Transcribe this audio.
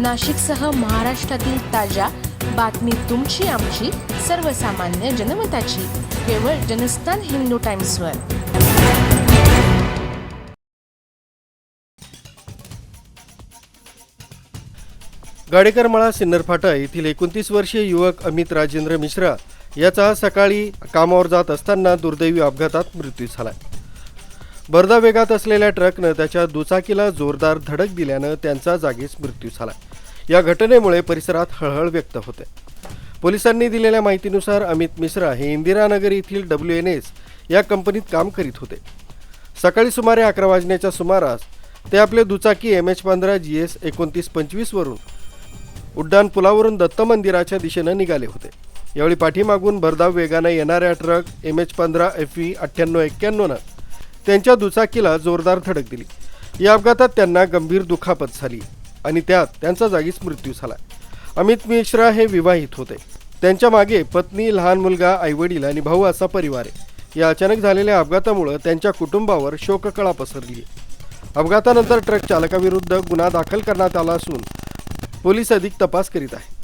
नाशिकसह महाराष्ट्रातील ताज्या बातमी तुमची आमची सर्वसामान्य जनमताची. केवळ जनस्थान हिंदू टाइम्सवर. गाडेकरमाळा सिन्नर फाटा येथील एकोणतीस वर्षीय युवक अमित राजेंद्र मिश्रा याचा सकाळी कामावर जात असताना दुर्दैवी अपघातात मृत्यू झाला. बर्दा वेगात असलेल्या ट्रकनं त्याच्या दुचाकीला जोरदार धडक दिल्यानं त्यांचा जागीच मृत्यू झाला. या घटनेमुळे परिसरात हळहळ व्यक्त होते. पोलिसांनी दिलेल्या माहितीनुसार अमित मिश्रा हे इंदिरानगर येथील डब्ल्यू एन एस या कंपनीत काम करीत होते. सकाळी सुमारे अकरा वाजण्याच्या सुमारास ते आपले दुचाकी एम एच पंधरा जी एस एकोणतीस पंचवीसवरून उड्डाण पुलावरून दत्त मंदिराच्या दिशेनं निघाले होते. यावेळी पाठीमागून भरधाव वेगानं येणाऱ्या ट्रक एम एच पंधरा एफ व्ही अठ्ठ्याण्णव एक्क्याण्णवनं त्यांच्या दुचाकीला जोरदार धडक दिली. या अपघातात त्यांना गंभीर दुखापत झाली. आणि त्यात त्यांचा जागीच मृत्यू झाला. अमित मिश्रा हे विवाहित होते. त्यांच्या मागे पत्नी लहान मुलगा आईवडील आणि भाऊ असा परिवार आहे. या अचानक झालेल्या अपघातामुळं त्यांच्या कुटुंबावर शोककळा पसरली आहे. अपघातानंतर ट्रक चालकाविरुद्ध गुन्हा दाखल करण्यात आला असून पोलीस अधिक तपास करीत आहे